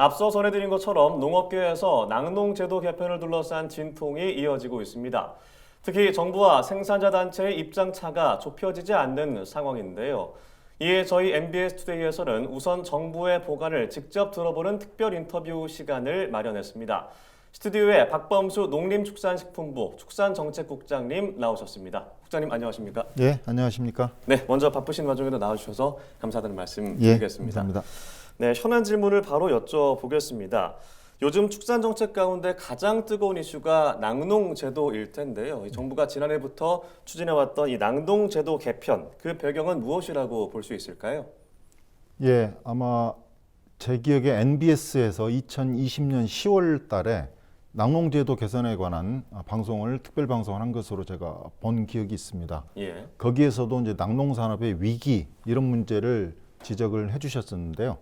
앞서 전해드린 것처럼 농업계에서 낙농제도 개편을 둘러싼 진통이 이어지고 있습니다. 특히 정부와 생산자 단체의 입장 차가 좁혀지지 않는 상황인데요. 이에 저희 MBS 투데이에서는 우선 정부의 보관을 직접 들어보는 특별 인터뷰 시간을 마련했습니다. 스튜디오에 박범수 농림축산식품부 축산정책국장님 나오셨습니다. 국장님 안녕하십니까? 예, 안녕하십니까? 네, 먼저 바쁘신 와중에도 나와주셔서 감사드리는 말씀 예, 드리겠습니다. 감사합니다. 네, 현안 질문을 바로 여쭤보겠습니다. 요즘 축산 정책 가운데 가장 뜨거운 이슈가 낙농 제도일 텐데요. 이 정부가 지난해부터 추진해왔던 이 낙농 제도 개편 그 배경은 무엇이라고 볼 수 있을까요? 예, 아마 제 기억에 NBS에서 2020년 10월 달에 낙농제도 개선에 관한 방송을 특별 방송을 한 것으로 제가 본 기억이 있습니다. 예, 거기에서도 이제 낙농 산업의 위기 이런 문제를 지적을 해 주셨었는데요.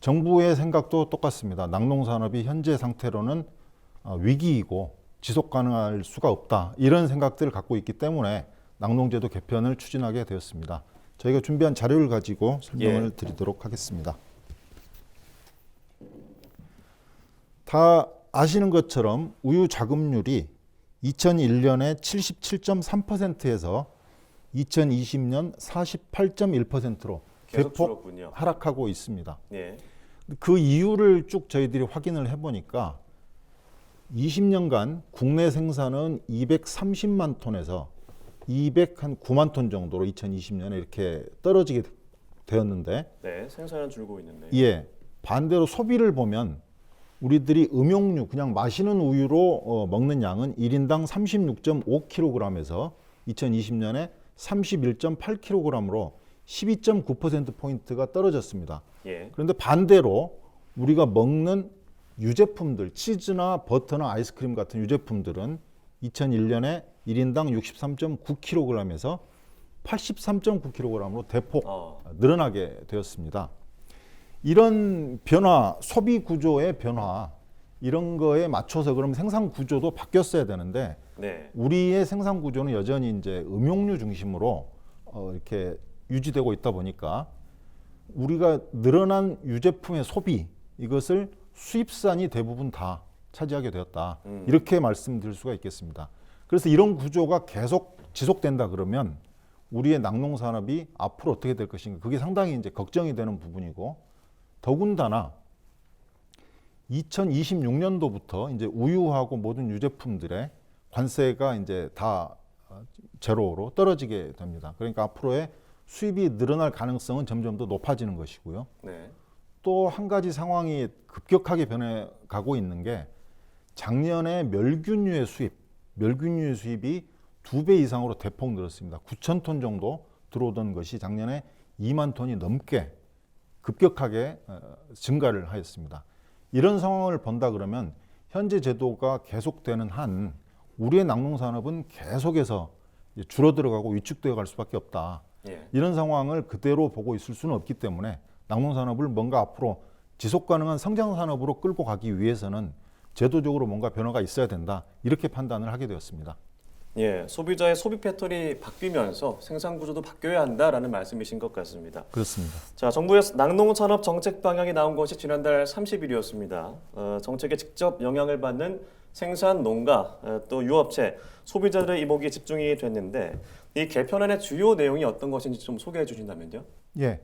정부의 생각도 똑같습니다. 낙농 산업이 현재 상태로는 어, 위기이고 지속 가능할 수가 없다. 이런 생각들을 갖고 있기 때문에 낙농제도 개편을 추진하게 되었습니다. 저희가 준비한 자료를 가지고 설명을 예. 드리도록 하겠습니다. 다 아시는 것처럼 우유 자급률이 2001년에 77.3%에서 2020년 48.1%로 계속 대폭 줄었군요. 하락하고 있습니다. 예, 그 이유를 쭉 저희들이 확인을 해보니까 20년간 국내 생산은 230만 톤에서 209만 톤 정도로 2020년에 이렇게 떨어지게 되었는데 네, 생산은 줄고 있는데. 예 반대로 소비를 보면 우리들이 음용류 그냥 마시는 우유로 어, 먹는 양은 1인당 36.5kg에서 2020년에 31.8kg으로 12.9% 포인트가 떨어졌습니다. 예, 그런데 반대로 우리가 먹는 유제품들, 치즈나 버터나 아이스크림 같은 유제품들은 2001년에 1인당 63.9kg에서 83.9kg으로 대폭 어, 늘어나게 되었습니다. 이런 변화, 소비 구조의 변화, 이런 거에 맞춰서 그럼 생산 구조도 바뀌었어야 되는데 네, 우리의 생산 구조는 여전히 이제 음용류 중심으로 어, 이렇게 유지되고 있다 보니까 우리가 늘어난 유제품의 소비 이것을 수입산이 대부분 다 차지하게 되었다 음. 이렇게 말씀드릴 수가 있겠습니다. 그래서 이런 구조가 계속 지속된다 그러면 우리의 낙농 산업이 앞으로 어떻게 될 것인가 그게 상당히 이제 걱정이 되는 부분이고 더군다나 2026년도부터 이제 우유하고 모든 유제품들의 관세가 이제 다 어, 제로로 떨어지게 됩니다. 그러니까 앞으로의 수입이 늘어날 가능성은 점점 더 높아지는 것이고요. 네, 또 한 가지 상황이 급격하게 변해가고 있는 게 작년에 멸균류의 수입, 멸균류의 수입이 두 배 이상으로 대폭 늘었습니다. 9천 톤 정도 들어오던 것이 작년에 2만 톤이 넘게 급격하게 어, 증가를 하였습니다. 이런 상황을 본다 그러면 현재 제도가 계속되는 한 우리의 낙농 산업은 계속해서 줄어들어가고 위축되어 갈 수밖에 없다. 예, 이런 상황을 그대로 보고 있을 수는 없기 때문에 낙농 산업을 뭔가 앞으로 지속 가능한 성장 산업으로 끌고 가기 위해서는 제도적으로 뭔가 변화가 있어야 된다. 이렇게 판단을 하게 되었습니다. 예, 소비자의 소비 패턴이 바뀌면서 생산 구조도 바뀌어야 한다라는 말씀이신 것 같습니다. 그렇습니다. 자, 정부의 낙농산업 정책 방향이 나온 것이 지난달 30일이었습니다. 어, 정책에 직접 영향을 받는 생산 농가 어, 또 유업체 소비자들의 이목이 집중이 됐는데 이 개편안의 주요 내용이 어떤 것인지 좀 소개해 주신다면요. 예.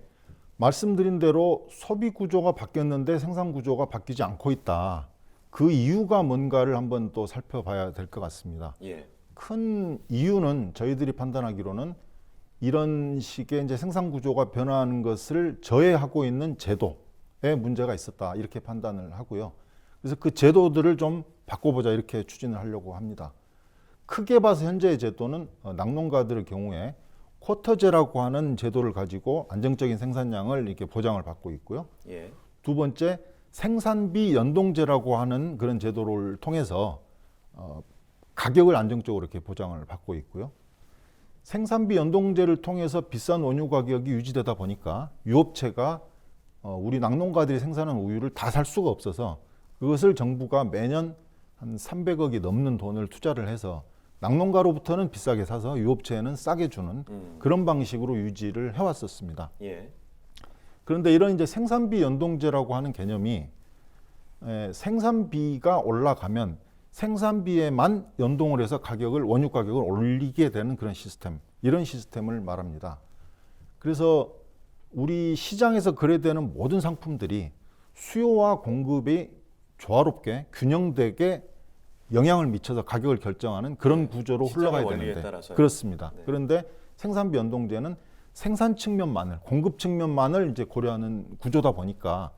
말씀드린 대로 소비 구조가 바뀌었는데 생산 구조가 바뀌지 않고 있다. 그 이유가 뭔가를 한번 또 살펴봐야 될 것 같습니다. 예, 큰 이유는 저희들이 판단하기로는 이런 식의 이제 생산 구조가 변화하는 것을 저해하고 있는 제도에 문제가 있었다 이렇게 판단을 하고요. 그래서 그 제도들을 좀 바꿔보자 이렇게 추진을 하려고 합니다. 크게 봐서 현재의 제도는 어, 낙농가들의 경우에 쿼터제라고 하는 제도를 가지고 안정적인 생산량을 이렇게 보장을 받고 있고요. 예, 두 번째 생산비 연동제라고 하는 그런 제도를 통해서 어, 가격을 안정적으로 이렇게 보장을 받고 있고요. 생산비 연동제를 통해서 비싼 원유 가격이 유지되다 보니까 유업체가 어, 우리 낙농가들이 생산한 우유를 다 살 수가 없어서 그것을 정부가 매년 한 300억이 넘는 돈을 투자를 해서 낙농가로부터는 비싸게 사서 유업체에는 싸게 주는 음, 그런 방식으로 유지를 해왔었습니다. 예, 그런데 이런 이제 생산비 연동제라고 하는 개념이 에, 생산비가 올라가면 생산비에만 연동을 해서 가격을 원유 가격을 올리게 되는 그런 시스템 이런 시스템을 말합니다. 그래서 우리 시장에서 거래되는 모든 상품들이 수요와 공급이 조화롭게 균형되게 영향을 미쳐서 가격을 결정하는 그런 구조로 시장의 흘러가야 원리에 되는데 따라서요. 그렇습니다. 네. 그런데 생산비 연동제는 생산 측면만을 공급 측면만을 이제 고려하는 구조다 보니까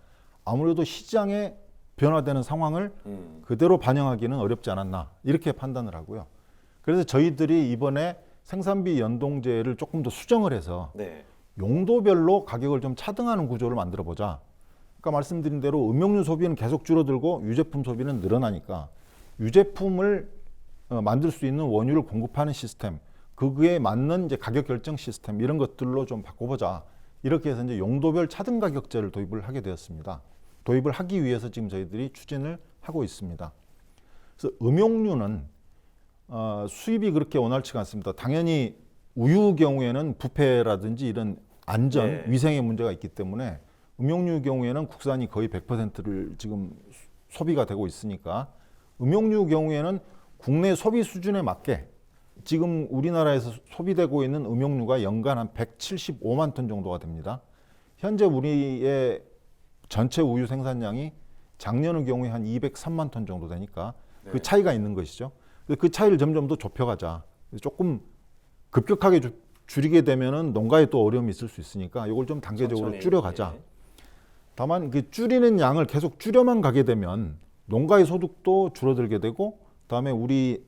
아무래도 시장에 변화되는 상황을 음. 그대로 반영하기는 어렵지 않았나 이렇게 판단을 하고요. 그래서 저희들이 이번에 생산비 연동제를 조금 더 수정을 해서 네. 용도별로 가격을 좀 차등하는 구조를 만들어 보자. 그러니까 말씀드린 대로 음용류 소비는 계속 줄어들고 유제품 소비는 늘어나니까 유제품을 어, 만들 수 있는 원유를 공급하는 시스템, 그에 맞는 이제 가격 결정 시스템 이런 것들로 좀 바꿔보자. 이렇게 해서 이제 용도별 차등 가격제를 도입을 하게 되었습니다. 도입을 하기 위해서 지금 저희들이 추진을 하고 있습니다. 그래서 음용류는 어, 수입이 그렇게 원활치가 않습니다. 당연히 우유 경우에는 부패라든지 이런 안전, 네. 위생의 문제가 있기 때문에 음용류 경우에는 국산이 거의 100%를 지금 수- 소비가 되고 있으니까 음용류 경우에는 국내 소비 수준에 맞게 지금 우리나라에서 소비되고 있는 음용류가 연간 한 175만 톤 정도가 됩니다. 현재 우리의 전체 우유 생산량이 작년의 경우에 한 203만 톤 정도 되니까 네. 그 차이가 있는 것이죠. 그 차이를 점점 더 좁혀가자. 조금 급격하게 주- 줄이게 되면은 농가에 또 어려움이 있을 수 있으니까 이걸 좀 단계적으로 천천히, 줄여가자. 예. 다만 그 줄이는 양을 계속 줄여만 가게 되면 농가의 소득도 줄어들게 되고 그다음에 우리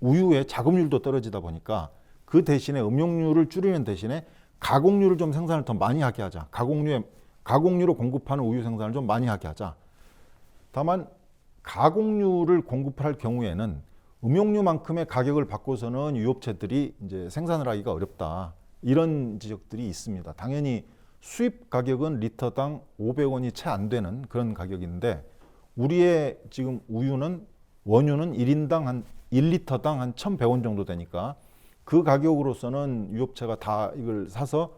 우유의 자급률도 떨어지다 보니까 그 대신에 음용류를 줄이는 대신에 가공류를 좀 생산을 더 많이 하게 하자. 가공류에 가공류로 공급하는 우유 생산을 좀 많이 하게 하자. 다만 가공류를 공급할 경우에는 음용류만큼의 가격을 받고서는 유업체들이 이제 생산을 하기가 어렵다. 이런 지적들이 있습니다. 당연히 수입 가격은 리터당 500원이 채 안 되는 그런 가격인데 우리의 지금 우유는 원유는 1인당 한 1리터당 한 1,100원 정도 되니까 그 가격으로서는 유업체가 다 이걸 사서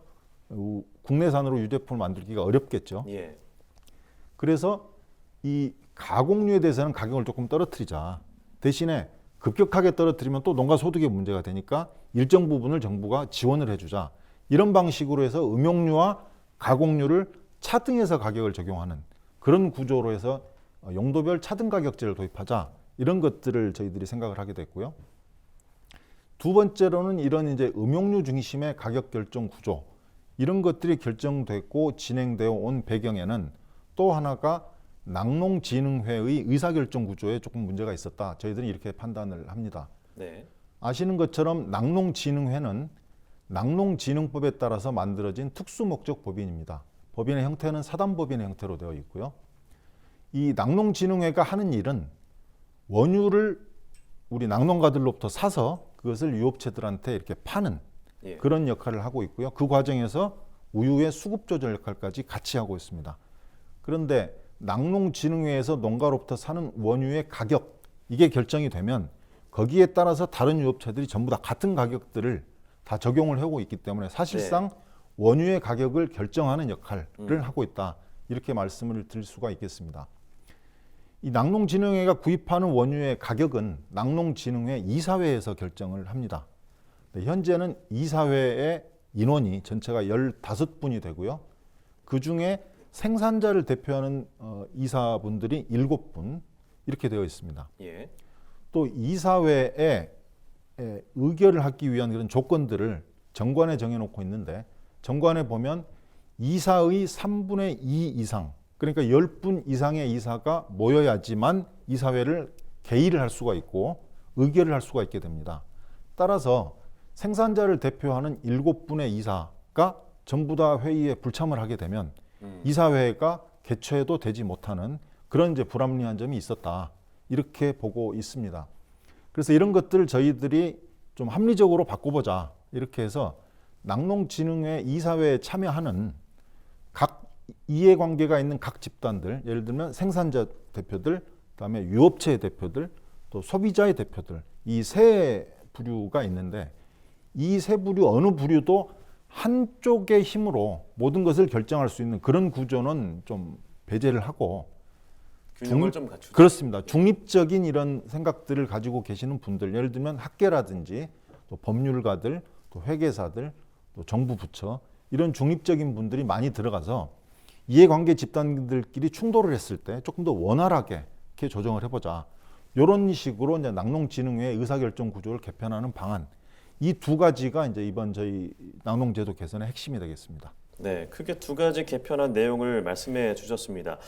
우- 국내산으로 유제품을 만들기가 어렵겠죠. 예. 그래서 이 가공류에 대해서는 가격을 조금 떨어뜨리자. 대신에 급격하게 떨어뜨리면 또 농가 소득의 문제가 되니까 일정 부분을 정부가 지원을 해주자. 이런 방식으로 해서 음용류와 가공류를 차등해서 가격을 적용하는 그런 구조로 해서 어, 용도별 차등 가격제를 도입하자. 이런 것들을 저희들이 생각을 하게 됐고요. 두 번째로는 이런 이제 음용류 중심의 가격 결정 구조 이런 것들이 결정됐고 진행되어 온 배경에는 또 하나가 낙농진흥회의 의사결정 구조에 조금 문제가 있었다. 저희들이 이렇게 판단을 합니다. 네. 아시는 것처럼 낙농진흥회는 낙농진흥법에 따라서 만들어진 특수목적 법인입니다. 법인의 형태는 사단법인의 형태로 되어 있고요. 이 낙농진흥회가 하는 일은 원유를 우리 낙농가들로부터 사서 그것을 유업체들한테 이렇게 파는 예. 그런 역할을 하고 있고요. 그 과정에서 우유의 수급 조절 역할까지 같이 하고 있습니다. 그런데 낙농진흥회에서 농가로부터 사는 원유의 가격 이게 결정이 되면 거기에 따라서 다른 유업체들이 전부 다 같은 가격들을 다 적용을 하고 있기 때문에 사실상 원유의 가격을 결정하는 역할을 하고 있다 이렇게 말씀을 드릴 수가 있겠습니다. 이 낙농진흥회가 구입하는 원유의 가격은 낙농진흥회 이사회에서 결정을 합니다. 네, 현재는 이사회의 인원이 전체가 15분이 되고요. 그 중에 생산자를 대표하는 어, 이사분들이 7분 이렇게 되어 있습니다. 예. 또 이사회에 에, 의결을 하기 위한 그런 조건들을 정관에 정해놓고 있는데 정관에 보면 이사의 3분의 2 이상 그러니까 10분 이상의 이사가 모여야지만 이사회를 개의를 할 수가 있고 의결을 할 수가 있게 됩니다. 따라서 생산자를 대표하는 7분의 이사가 전부 다 회의에 불참을 하게 되면 음. 이사회가 개최도 되지 못하는 그런 이제 불합리한 점이 있었다. 이렇게 보고 있습니다. 그래서 이런 것들을 저희들이 좀 합리적으로 바꿔보자. 이렇게 해서 낙농진흥회 이사회에 참여하는 각 이해관계가 있는 각 집단들, 예를 들면 생산자 대표들, 그다음에 유업체 대표들, 또 소비자의 대표들 이 세 부류가 있는데 이 세 부류 어느 부류도 한쪽의 힘으로 모든 것을 결정할 수 있는 그런 구조는 좀 배제를 하고 균형을 중- 좀 갖추죠. 그렇습니다. 중립적인 이런 생각들을 가지고 계시는 분들, 예를 들면 학계라든지 또 법률가들, 또 회계사들, 또 정부 부처 이런 중립적인 분들이 많이 들어가서 이해관계 집단들끼리 충돌을 했을 때 조금 더 원활하게 이렇게 조정을 해보자. 이런 식으로 이제 낙농진흥회 의사결정 구조를 개편하는 방안 이 두 가지가 이제 이번 저희 낙농제도 개선의 핵심이 되겠습니다. 네, 크게 두 가지 개편한 내용을 말씀해 주셨습니다.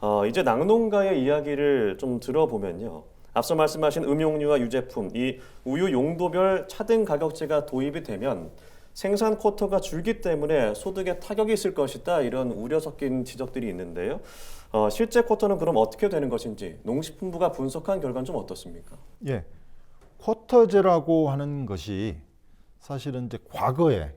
어, 이제 낙농가의 이야기를 좀 들어보면요. 앞서 말씀하신 음용류와 유제품, 이 우유 용도별 차등 가격제가 도입이 되면 생산 쿼터가 줄기 때문에 소득에 타격이 있을 것이다 이런 우려 섞인 지적들이 있는데요. 어, 실제 쿼터는 그럼 어떻게 되는 것인지 농식품부가 분석한 결과는 좀 어떻습니까? 예, 쿼터제라고 하는 것이 사실은 이제 과거에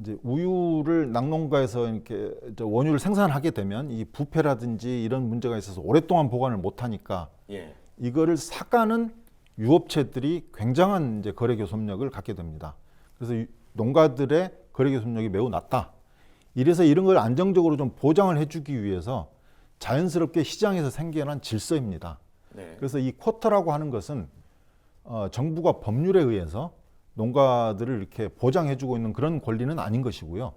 이제 우유를 낙농가에서 이렇게 원유를 생산하게 되면 이 부패라든지 이런 문제가 있어서 오랫동안 보관을 못 하니까 예, 이거를 삭가는 유업체들이 굉장한 이제 거래 교섭력을 갖게 됩니다. 그래서 유- 농가들의 거래 교섭력이 매우 낮다. 이래서 이런 걸 안정적으로 좀 보장을 해주기 위해서 자연스럽게 시장에서 생겨난 질서입니다. 네, 그래서 이 쿼터라고 하는 것은 어, 정부가 법률에 의해서 농가들을 이렇게 보장해주고 있는 그런 권리는 아닌 것이고요.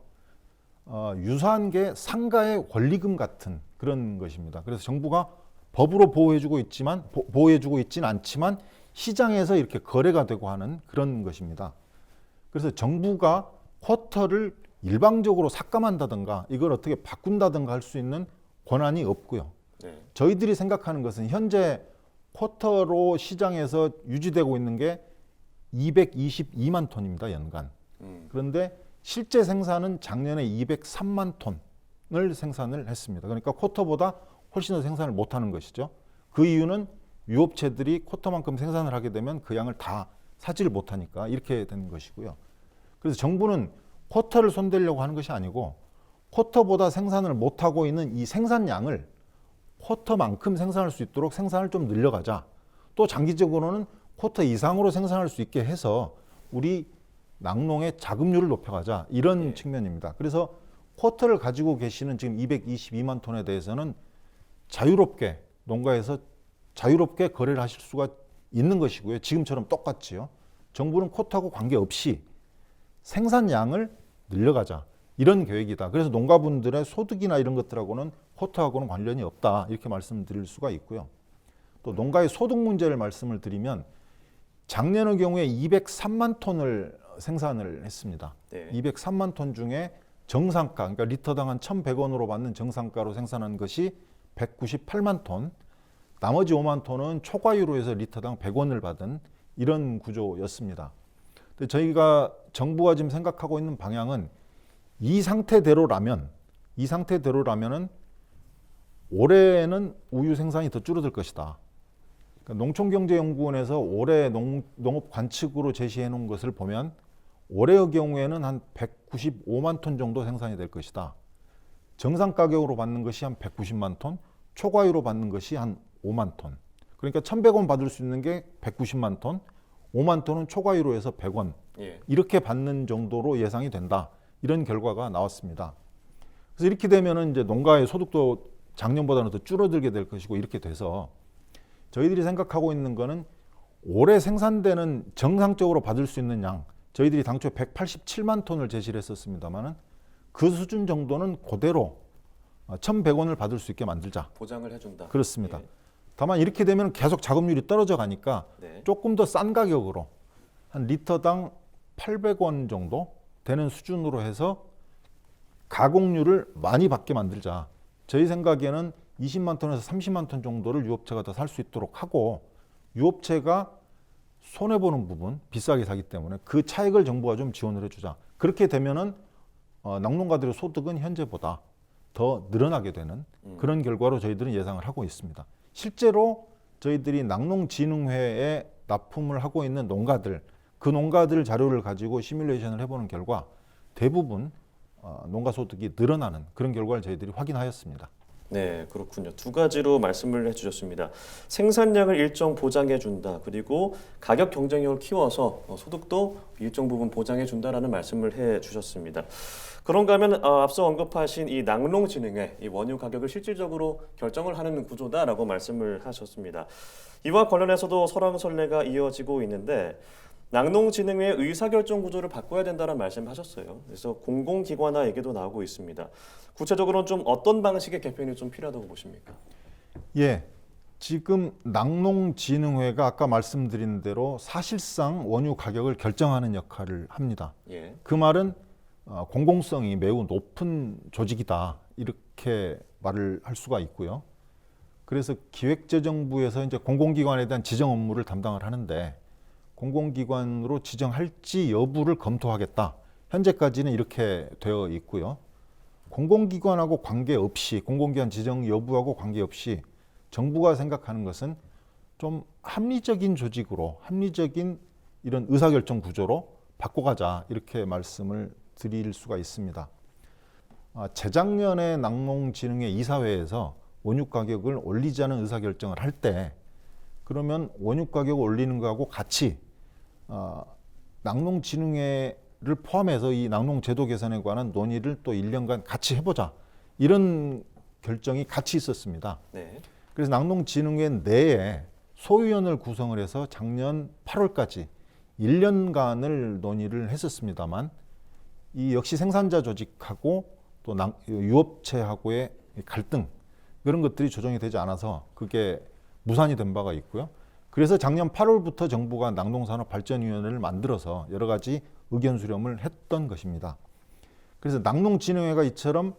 어, 유사한 게 상가의 권리금 같은 그런 것입니다. 그래서 정부가 법으로 보호해주고 있지만 보, 보호해주고 있지는 않지만 시장에서 이렇게 거래가 되고 하는 그런 것입니다. 그래서 정부가 쿼터를 일방적으로 삭감한다든가 이걸 어떻게 바꾼다든가 할 수 있는 권한이 없고요. 네, 저희들이 생각하는 것은 현재 쿼터로 시장에서 유지되고 있는 게 222만 톤입니다 연간. 음, 그런데 실제 생산은 작년에 203만 톤을 생산을 했습니다. 그러니까 쿼터보다 훨씬 더 생산을 못 하는 것이죠. 그 이유는 유업체들이 쿼터만큼 생산을 하게 되면 그 양을 다 사지를 못하니까 이렇게 된 것이고요. 그래서 정부는 쿼터를 손대려고 하는 것이 아니고 쿼터보다 생산을 못하고 있는 이 생산량을 쿼터만큼 생산할 수 있도록 생산을 좀 늘려가자. 또 장기적으로는 쿼터 이상으로 생산할 수 있게 해서 우리 낙농의 자급률을 높여가자 이런 예. 측면입니다. 그래서 쿼터를 가지고 계시는 지금 222만 톤에 대해서는 자유롭게 농가에서 자유롭게 거래를 하실 수가 있는 것이고요. 지금처럼 똑같지요. 정부는 쿼터하고 관계없이 생산량을 늘려가자 이런 계획이다. 그래서 농가분들의 소득이나 이런 것들하고는 쿼터하고는 관련이 없다 이렇게 말씀드릴 수가 있고요. 또 농가의 소득 문제를 말씀을 드리면 작년의 경우에 203만 톤을 생산을 했습니다. 네, 203만 톤 중에 정상가, 그러니까 리터당 한 1,100원으로 받는 정상가로 생산한 것이 198만 톤, 나머지 5만 톤은 초과유로 해서 리터당 100원을 받은 이런 구조였습니다. 근데 저희가 정부가 지금 생각하고 있는 방향은 이 상태대로라면 이 상태대로라면은 올해는 우유 생산이 더 줄어들 것이다. 그러니까 농촌경제연구원에서 올해 농, 농업 관측으로 제시해 놓은 것을 보면 올해의 경우에는 한 195만 톤 정도 생산이 될 것이다. 정상 가격으로 받는 것이 한 190만 톤, 초과유로 받는 것이 한 5만 톤. 그러니까 1,100원 받을 수 있는 게 190만 톤, 5만 톤은 초과유로 해서 100원. 예, 이렇게 받는 정도로 예상이 된다. 이런 결과가 나왔습니다. 그래서 이렇게 되면은 이제 농가의 소득도 작년보다는 더 줄어들게 될 것이고 이렇게 돼서 저희들이 생각하고 있는 거는 올해 생산되는 정상적으로 받을 수 있는 양 저희들이 당초 187만 톤을 제시를 했었습니다만은 그 수준 정도는 그대로 1,100원을 받을 수 있게 만들자. 보장을 해준다. 그렇습니다. 예, 다만 이렇게 되면 계속 자급률이 떨어져 가니까 네, 조금 더 싼 가격으로 한 리터당 800원 정도 되는 수준으로 해서 가공률을 많이 받게 만들자. 저희 생각에는 20만 톤에서 30만 톤 정도를 유업체가 더 살 수 있도록 하고 유업체가 손해 보는 부분 비싸게 사기 때문에 그 차익을 정부가 좀 지원을 해주자. 그렇게 되면은 어, 낙농가들의 소득은 현재보다 더 늘어나게 되는 음. 그런 결과로 저희들은 예상을 하고 있습니다. 실제로 저희들이 낙농진흥회에 납품을 하고 있는 농가들 그 농가들 자료를 가지고 시뮬레이션을 해보는 결과 대부분 어, 농가 소득이 늘어나는 그런 결과를 저희들이 확인하였습니다. 네, 그렇군요. 두 가지로 말씀을 해주셨습니다. 생산량을 일정 보장해 준다. 그리고 가격 경쟁력을 키워서 어, 소득도 일정 부분 보장해 준다라는 말씀을 해 주셨습니다. 그런가 하면 어, 앞서 언급하신 이 낙농진흥회 이 원유 가격을 실질적으로 결정을 하는 구조다라고 말씀을 하셨습니다. 이와 관련해서도 설왕설래가 이어지고 있는데 낙농진흥회 의사결정 구조를 바꿔야 된다는 말씀하셨어요. 그래서 공공기관화 얘기도 나오고 있습니다. 구체적으로는 좀 어떤 방식의 개편이 좀 필요하다고 보십니까? 예. 지금 낙농진흥회가 아까 말씀드린 대로 사실상 원유 가격을 결정하는 역할을 합니다. 예. 그 말은 어, 공공성이 매우 높은 조직이다 이렇게 말을 할 수가 있고요. 그래서 기획재정부에서 이제 공공기관에 대한 지정 업무를 담당을 하는데 공공기관으로 지정할지 여부를 검토하겠다. 현재까지는 이렇게 되어 있고요. 공공기관하고 관계없이 공공기관 지정 여부하고 관계없이 정부가 생각하는 것은 좀 합리적인 조직으로 합리적인 이런 의사결정 구조로 바꿔가자 이렇게 말씀을 드릴 수가 있습니다. 아, 재작년에 낙농진흥회 이사회에서 원유 가격을 올리자는 의사결정을 할 때 그러면 원유 가격 올리는 거하고 같이 아, 낙농진흥회를 포함해서 이 낙농제도 개선에 관한 논의를 또 1년간 같이 해보자 이런 결정이 같이 있었습니다. 네. 그래서 낙농진흥회 내에 소위원을 구성을 해서 작년 8월까지 1년간을 논의를 했었습니다만 이 역시 생산자 조직하고 또 낭- 유업체하고의 갈등 그런 것들이 조정이 되지 않아서 그게 무산이 된 바가 있고요. 그래서 작년 8월부터 정부가 낙농산업발전위원회를 만들어서 여러 가지 의견 수렴을 했던 것입니다. 그래서 낙농진흥회가 이처럼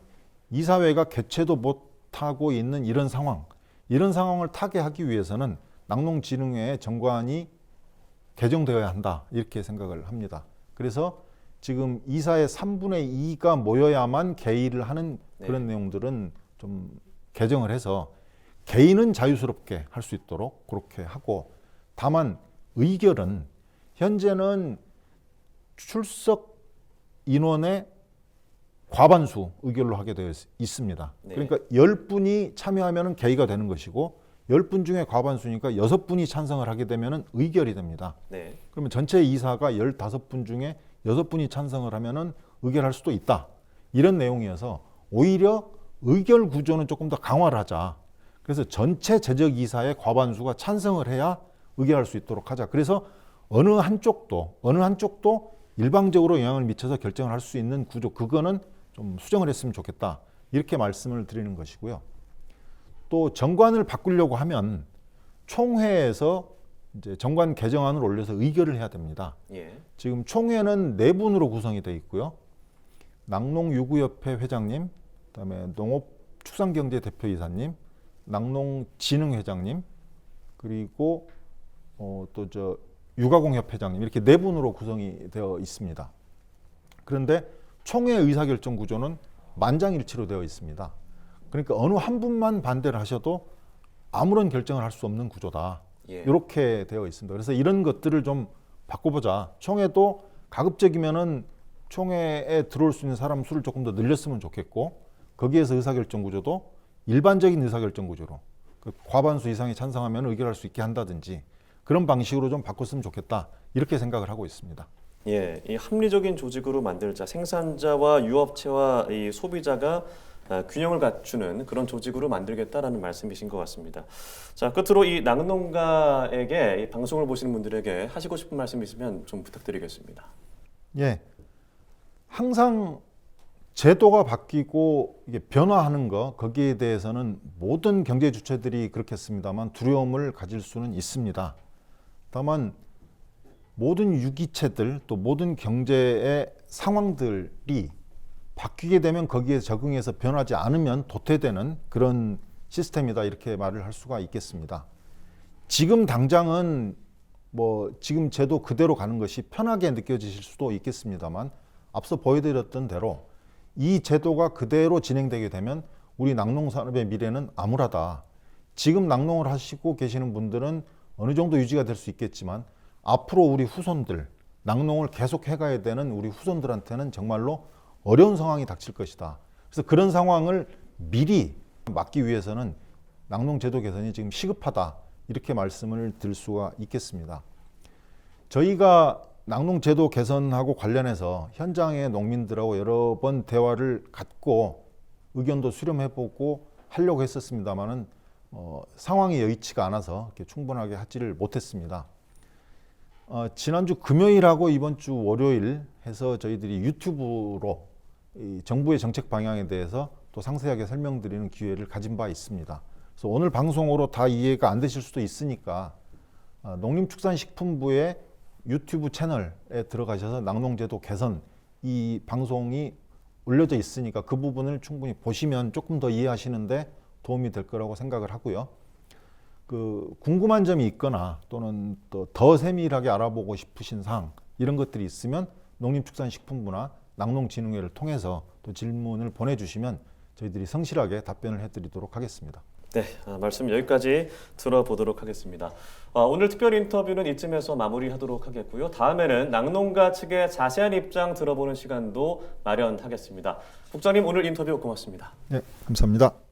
이사회가 개최도 못하고 있는 이런 상황, 이런 상황을 타게 하기 위해서는 낙농진흥회의 정관이 개정되어야 한다 이렇게 생각을 합니다. 그래서 지금 이사의 3분의 2가 모여야만 개의를 하는 그런 내용들은 좀 개정을 해서 개인은 자유스럽게 할 수 있도록 그렇게 하고 다만 의결은 현재는 출석 인원의 과반수 의결로 하게 되어 있- 있습니다. 네. 그러니까 10분이 참여하면 개의가 되는 것이고 10분 중에 과반수니까 6분이 찬성을 하게 되면 의결이 됩니다. 네. 그러면 전체 이사가 15분 중에 6분이 찬성을 하면은 의결할 수도 있다. 이런 내용이어서 오히려 의결 구조는 조금 더 강화를 하자. 그래서 전체 재적 이사의 과반수가 찬성을 해야 의결할 수 있도록 하자. 그래서 어느 한쪽도 어느 한쪽도 일방적으로 영향을 미쳐서 결정을 할 수 있는 구조 그거는 좀 수정을 했으면 좋겠다. 이렇게 말씀을 드리는 것이고요. 또 정관을 바꾸려고 하면 총회에서 이제 정관 개정안을 올려서 의결을 해야 됩니다. 예. 지금 총회는 네 분으로 구성이 되어 있고요. 낙농유구협회 회장님, 그다음에 농업축산경제 대표이사님, 낙농진흥 회장님, 그리고 어, 또저 유가공협 회장님 이렇게 네 분으로 구성이 되어 있습니다. 그런데 총회 의사결정 구조는 만장일치로 되어 있습니다. 그러니까 어느 한 분만 반대를 하셔도 아무런 결정을 할 수 없는 구조다. 예. 이렇게 되어 있습니다. 그래서 이런 것들을 좀 바꿔보자. 총회도 가급적이면은 총회에 들어올 수 있는 사람 수를 조금 더 늘렸으면 좋겠고 거기에서 의사결정 구조도 일반적인 의사결정 구조로 그 과반수 이상이 찬성하면 의결할 수 있게 한다든지 그런 방식으로 좀 바꿨으면 좋겠다 이렇게 생각을 하고 있습니다. 예, 이 합리적인 조직으로 만들자 생산자와 유업체와 이 소비자가 아, 균형을 갖추는 그런 조직으로 만들겠다라는 말씀이신 것 같습니다. 자, 끝으로 이 낙농가에게 이 방송을 보시는 분들에게 하시고 싶은 말씀 있으면 좀 부탁드리겠습니다. 예. 항상 제도가 바뀌고 이게 변화하는 거 거기에 대해서는 모든 경제 주체들이 그렇겠습니다만 두려움을 가질 수는 있습니다. 다만 모든 유기체들 또 모든 경제의 상황들이 바뀌게 되면 거기에 적응해서 변하지 않으면 도태되는 그런 시스템이다 이렇게 말을 할 수가 있겠습니다. 지금 당장은 뭐 지금 제도 그대로 가는 것이 편하게 느껴지실 수도 있겠습니다만 앞서 보여드렸던 대로 이 제도가 그대로 진행되게 되면 우리 낙농산업의 미래는 암울하다. 지금 낙농을 하시고 계시는 분들은 어느 정도 유지가 될 수 있겠지만 앞으로 우리 후손들 낙농을 계속 해가야 되는 우리 후손들한테는 정말로 어려운 상황이 닥칠 것이다. 그래서 그런 상황을 미리 막기 위해서는 낙농 제도 개선이 지금 시급하다. 이렇게 말씀을 드릴 수가 있겠습니다. 저희가 낙농 제도 개선하고 관련해서 현장의 농민들하고 여러 번 대화를 갖고 의견도 수렴해보고 하려고 했었습니다만은 어, 상황이 여의치가 않아서 충분하게 하지를 못했습니다. 어, 지난주 금요일하고 이번 주 월요일 해서 저희들이 유튜브로 이 정부의 정책 방향에 대해서 또 상세하게 설명드리는 기회를 가진 바 있습니다. 그래서 오늘 방송으로 다 이해가 안 되실 수도 있으니까 어, 농림축산식품부의 유튜브 채널에 들어가셔서 낙농제도 개선 이 방송이 올려져 있으니까 그 부분을 충분히 보시면 조금 더 이해하시는데 도움이 될 거라고 생각을 하고요. 그 궁금한 점이 있거나 또는 또 더 세밀하게 알아보고 싶으신 사항 이런 것들이 있으면 농림축산식품부나 낙농진흥회를 통해서 또 질문을 보내주시면 저희들이 성실하게 답변을 해드리도록 하겠습니다. 네, 아, 말씀 여기까지 들어보도록 하겠습니다. 아, 오늘 특별 인터뷰는 이쯤에서 마무리하도록 하겠고요. 다음에는 낙농가 측의 자세한 입장 들어보는 시간도 마련하겠습니다. 국장님 오늘 인터뷰 고맙습니다. 네, 감사합니다.